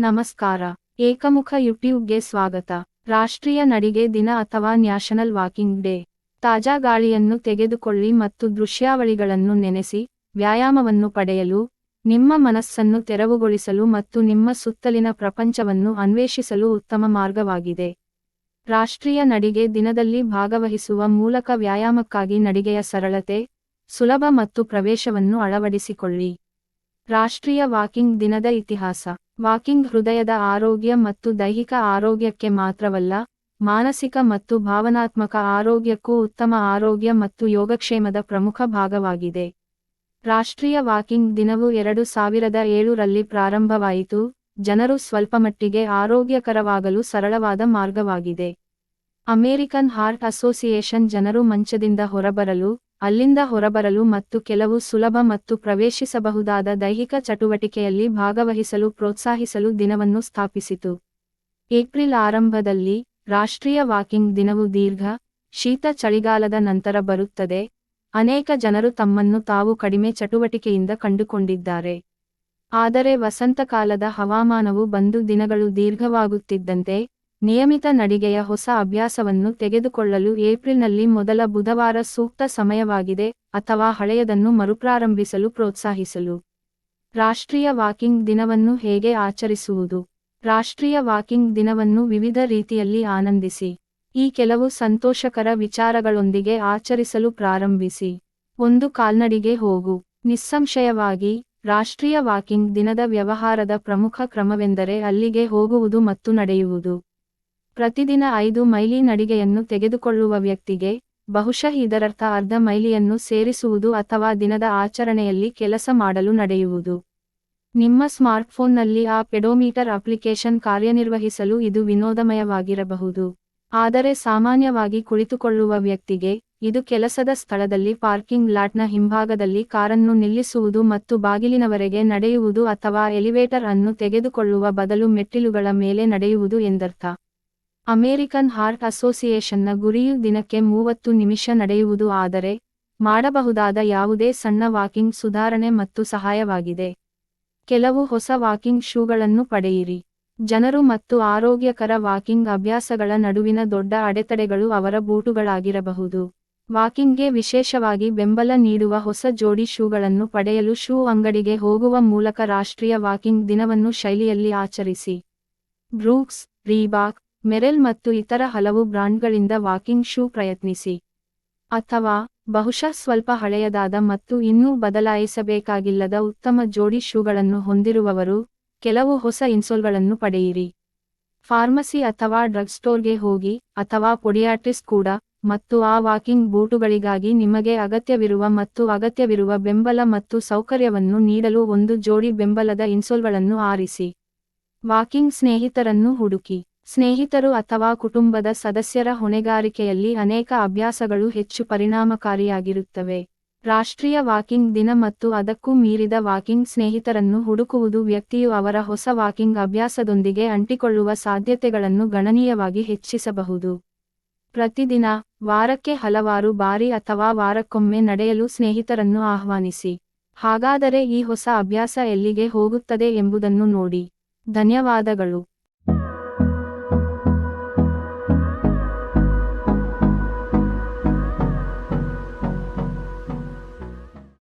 ನಮಸ್ಕಾರ. ಏಕಮುಖ ಯೂಟ್ಯೂಬ್ಗೆ ಸ್ವಾಗತ. ರಾಷ್ಟ್ರೀಯ ನಡಿಗೆ ದಿನ ಅಥವಾ ನ್ಯಾಷನಲ್ ವಾಕಿಂಗ್ ಡೇ. ತಾಜಾ ಗಾಳಿಯನ್ನು ತೆಗೆದುಕೊಳ್ಳಿ ಮತ್ತು ದೃಶ್ಯಾವಳಿಗಳನ್ನು ನೆನೆಸಿ, ವ್ಯಾಯಾಮವನ್ನು ಪಡೆಯಲು, ನಿಮ್ಮ ಮನಸ್ಸನ್ನು ತೆರವುಗೊಳಿಸಲು ಮತ್ತು ನಿಮ್ಮ ಸುತ್ತಲಿನ ಪ್ರಪಂಚವನ್ನು ಅನ್ವೇಷಿಸಲು ಉತ್ತಮ ಮಾರ್ಗವಾಗಿದೆ. ರಾಷ್ಟ್ರೀಯ ನಡಿಗೆ ದಿನದಲ್ಲಿ ಭಾಗವಹಿಸುವ ಮೂಲಕ ವ್ಯಾಯಾಮಕ್ಕಾಗಿ ನಡಿಗೆಯ ಸರಳತೆ, ಸುಲಭ ಮತ್ತು ಪ್ರವೇಶವನ್ನು ಅಳವಡಿಸಿಕೊಳ್ಳಿ. ರಾಷ್ಟ್ರೀಯ ವಾಕಿಂಗ್ ದಿನದ ಇತಿಹಾಸ. ವಾಕಿಂಗ್ ಹೃದಯದ ಆರೋಗ್ಯ ಮತ್ತು ದೈಹಿಕ ಆರೋಗ್ಯಕ್ಕೆ ಮಾತ್ರವಲ್ಲ, ಮಾನಸಿಕ ಮತ್ತು ಭಾವನಾತ್ಮಕ ಆರೋಗ್ಯಕ್ಕೂ ಉತ್ತಮ ಆರೋಗ್ಯ ಮತ್ತು ಯೋಗಕ್ಷೇಮದ ಪ್ರಮುಖ ಭಾಗವಾಗಿದೆ. ರಾಷ್ಟ್ರೀಯ ವಾಕಿಂಗ್ ದಿನವು ಎರಡು ಸಾವಿರದ ಏಳರಲ್ಲಿ ಪ್ರಾರಂಭವಾಯಿತು. ಜನರು ಸ್ವಲ್ಪಮಟ್ಟಿಗೆ ಆರೋಗ್ಯಕರವಾಗಲು ಸರಳವಾದ ಮಾರ್ಗವಾಗಿದೆ. ಅಮೆರಿಕನ್ ಹಾರ್ಟ್ ಅಸೋಸಿಯೇಷನ್ ಜನರು ಮಂಚದಿಂದ ಹೊರಬರಲು ಅಲ್ಲಿಂದ ಹೊರಬರಲು ಮತ್ತು ಕೆಲವು ಸುಲಭ ಮತ್ತು ಪ್ರವೇಶಿಸಬಹುದಾದ ದೈಹಿಕ ಚಟುವಟಿಕೆಯಲ್ಲಿ ಭಾಗವಹಿಸಲು ಪ್ರೋತ್ಸಾಹಿಸಲು ದಿನವನ್ನು ಸ್ಥಾಪಿಸಿತು. ಏಪ್ರಿಲ್ ಆರಂಭದಲ್ಲಿ ರಾಷ್ಟ್ರೀಯ ವಾಕಿಂಗ್ ದಿನವು ದೀರ್ಘ, ಶೀತ ಚಳಿಗಾಲದ ನಂತರ ಬರುತ್ತದೆ. ಅನೇಕ ಜನರು ತಮ್ಮನ್ನು ತಾವು ಕಡಿಮೆ ಚಟುವಟಿಕೆಯಿಂದ ಕಂಡುಕೊಂಡಿದ್ದಾರೆ. ಆದರೆ ವಸಂತಕಾಲದ ಹವಾಮಾನವು ಬಂದು ದಿನಗಳು ದೀರ್ಘವಾಗುತ್ತಿದ್ದಂತೆ ನಿಯಮಿತ ನಡಿಗೆಯ ಹೊಸ ಅಭ್ಯಾಸವನ್ನು ತೆಗೆದುಕೊಳ್ಳಲು ಏಪ್ರಿಲ್ನಲ್ಲಿ ಮೊದಲ ಬುಧವಾರ ಸೂಕ್ತ ಸಮಯವಾಗಿದೆ, ಅಥವಾ ಹಳೆಯದನ್ನು ಮರುಪ್ರಾರಂಭಿಸಲು ಪ್ರೋತ್ಸಾಹಿಸಲು. ರಾಷ್ಟ್ರೀಯ ವಾಕಿಂಗ್ ದಿನವನ್ನು ಹೇಗೆ ಆಚರಿಸುವುದು? ರಾಷ್ಟ್ರೀಯ ವಾಕಿಂಗ್ ದಿನವನ್ನು ವಿವಿಧ ರೀತಿಯಲ್ಲಿ ಆನಂದಿಸಿ. ಈ ಕೆಲವು ಸಂತೋಷಕರ ವಿಚಾರಗಳೊಂದಿಗೆ ಆಚರಿಸಲು ಪ್ರಾರಂಭಿಸಿ. ಒಂದು ಕಾಲ್ನಡಿಗೆ ಹೋಗು. ನಿಸ್ಸಂಶಯವಾಗಿ, ರಾಷ್ಟ್ರೀಯ ವಾಕಿಂಗ್ ದಿನದ ವ್ಯವಹಾರದ ಪ್ರಮುಖ ಕ್ರಮವೆಂದರೆ ಅಲ್ಲಿಗೆ ಹೋಗುವುದು ಮತ್ತು ನಡೆಯುವುದು. ಪ್ರತಿದಿನ ಐದು ಮೈಲಿ ನಡಿಗೆಯನ್ನು ತೆಗೆದುಕೊಳ್ಳುವ ವ್ಯಕ್ತಿಗೆ, ಬಹುಶಃ ಇದರರ್ಥ ಅರ್ಧ ಮೈಲಿಯನ್ನು ಸೇರಿಸುವುದು ಅಥವಾ ದಿನದ ಆಚರಣೆಯಲ್ಲಿ ಕೆಲಸ ಮಾಡಲು ನಡೆಯುವುದು. ನಿಮ್ಮ ಸ್ಮಾರ್ಟ್ಫೋನ್ನಲ್ಲಿ ಆ ಪೆಡೋಮೀಟರ್ ಅಪ್ಲಿಕೇಶನ್ ಕಾರ್ಯನಿರ್ವಹಿಸಲು ಇದು ವಿನೋದಮಯವಾಗಿರಬಹುದು. ಆದರೆ ಸಾಮಾನ್ಯವಾಗಿ ಕುಳಿತುಕೊಳ್ಳುವ ವ್ಯಕ್ತಿಗೆ, ಇದು ಕೆಲಸದ ಸ್ಥಳದಲ್ಲಿ ಪಾರ್ಕಿಂಗ್ ಲಾಟ್ನ ಹಿಂಭಾಗದಲ್ಲಿ ಕಾರನ್ನು ನಿಲ್ಲಿಸುವುದು ಮತ್ತು ಬಾಗಿಲಿನವರೆಗೆ ನಡೆಯುವುದು ಅಥವಾ ಎಲಿವೇಟರ್ ಅನ್ನು ತೆಗೆದುಕೊಳ್ಳುವ ಬದಲು ಮೆಟ್ಟಿಲುಗಳ ಮೇಲೆ ನಡೆಯುವುದು ಎಂದರ್ಥ. ಅಮೆರಿಕನ್ ಹಾರ್ಟ್ ಅಸೋಸಿಯೇಷನ್ನ ಗುರಿಯು ದಿನಕ್ಕೆ ಮೂವತ್ತು ನಿಮಿಷ ನಡೆಯುವುದು ಆದರೆ ಮಾಡಬಹುದಾದ ಯಾವುದೇ ಸಣ್ಣ ವಾಕಿಂಗ್ ಸುಧಾರಣೆ ಮತ್ತು ಸಹಾಯವಾಗಿದೆ. ಕೆಲವು ಹೊಸ ವಾಕಿಂಗ್ ಶೂಗಳನ್ನು ಪಡೆಯಿರಿ. ಜನರು ಮತ್ತು ಆರೋಗ್ಯಕರ ವಾಕಿಂಗ್ ಅಭ್ಯಾಸಗಳ ನಡುವಿನ ದೊಡ್ಡ ಅಡೆತಡೆಗಳು ಅವರ ಬೂಟುಗಳಾಗಿರಬಹುದು. ವಾಕಿಂಗ್ಗೆ ವಿಶೇಷವಾಗಿ ಬೆಂಬಲ ನೀಡುವ ಹೊಸ ಜೋಡಿ ಶೂಗಳನ್ನು ಪಡೆಯಲು ಶೂ ಅಂಗಡಿಗೆ ಹೋಗುವ ಮೂಲಕ ರಾಷ್ಟ್ರೀಯ ವಾಕಿಂಗ್ ದಿನವನ್ನು ಶೈಲಿಯಲ್ಲಿ ಆಚರಿಸಿ. ಬ್ರೂಕ್ಸ್, ರೀಬಾಕ್ ಮೆರೆಲ್ ಮತ್ತು ಇತರ ಹಲವು ಬ್ರಾಂಡ್ಗಳಿಂದ ವಾಕಿಂಗ್ ಶೂ ಪ್ರಯತ್ನಿಸಿ. ಅಥವಾ, ಬಹುಶಃ ಸ್ವಲ್ಪ ಹಳೆಯದಾದ ಮತ್ತು ಇನ್ನೂ ಬದಲಾಯಿಸಬೇಕಾಗಿಲ್ಲದ ಉತ್ತಮ ಜೋಡಿ ಶೂಗಳನ್ನು ಹೊಂದಿರುವವರು, ಕೆಲವು ಹೊಸ ಇನ್ಸೋಲ್ಗಳನ್ನು ಪಡೆಯಿರಿ. ಫಾರ್ಮಸಿ ಅಥವಾ ಡ್ರಗ್ ಸ್ಟೋರ್ಗೆ ಹೋಗಿ, ಅಥವಾ ಪೊಡಿಯಾಟ್ರಿಸ್ ಕೂಡ, ಮತ್ತು ಆ ವಾಕಿಂಗ್ ಬೂಟುಗಳಿಗಾಗಿ ನಿಮಗೆ ಅಗತ್ಯವಿರುವ ಮತ್ತು ಅಗತ್ಯವಿರುವ ಬೆಂಬಲ ಮತ್ತು ಸೌಕರ್ಯವನ್ನು ನೀಡಲು ಒಂದು ಜೋಡಿ ಬೆಂಬಲದ ಇನ್ಸೋಲ್ಗಳನ್ನು ಆರಿಸಿ. ವಾಕಿಂಗ್ ಸ್ನೇಹಿತರನ್ನು ಹುಡುಕಿ. ಸ್ನೇಹಿತರು ಅಥವಾ ಕುಟುಂಬದ ಸದಸ್ಯರ ಹೊಣೆಗಾರಿಕೆಯಲ್ಲಿ ಅನೇಕ ಅಭ್ಯಾಸಗಳು ಹೆಚ್ಚು ಪರಿಣಾಮಕಾರಿಯಾಗಿರುತ್ತವೆ. ರಾಷ್ಟ್ರೀಯ ವಾಕಿಂಗ್ ದಿನ ಮತ್ತು ಅದಕ್ಕೂ ಮೀರಿದ ವಾಕಿಂಗ್ ಸ್ನೇಹಿತರನ್ನು ಹುಡುಕುವುದು ವ್ಯಕ್ತಿಯು ಅವರ ಹೊಸ ವಾಕಿಂಗ್ ಅಭ್ಯಾಸದೊಂದಿಗೆ ಅಂಟಿಕೊಳ್ಳುವ ಸಾಧ್ಯತೆಗಳನ್ನು ಗಣನೀಯವಾಗಿ ಹೆಚ್ಚಿಸಬಹುದು. ಪ್ರತಿದಿನ, ವಾರಕ್ಕೆ ಹಲವಾರು ಬಾರಿ ಅಥವಾ ವಾರಕ್ಕೊಮ್ಮೆ ನಡೆಯಲು ಸ್ನೇಹಿತರನ್ನು ಆಹ್ವಾನಿಸಿ. ಹಾಗಾದರೆ ಈ ಹೊಸ ಅಭ್ಯಾಸ ಎಲ್ಲಿಗೆ ಹೋಗುತ್ತದೆ ಎಂಬುದನ್ನು ನೋಡಿ. ಧನ್ಯವಾದಗಳು.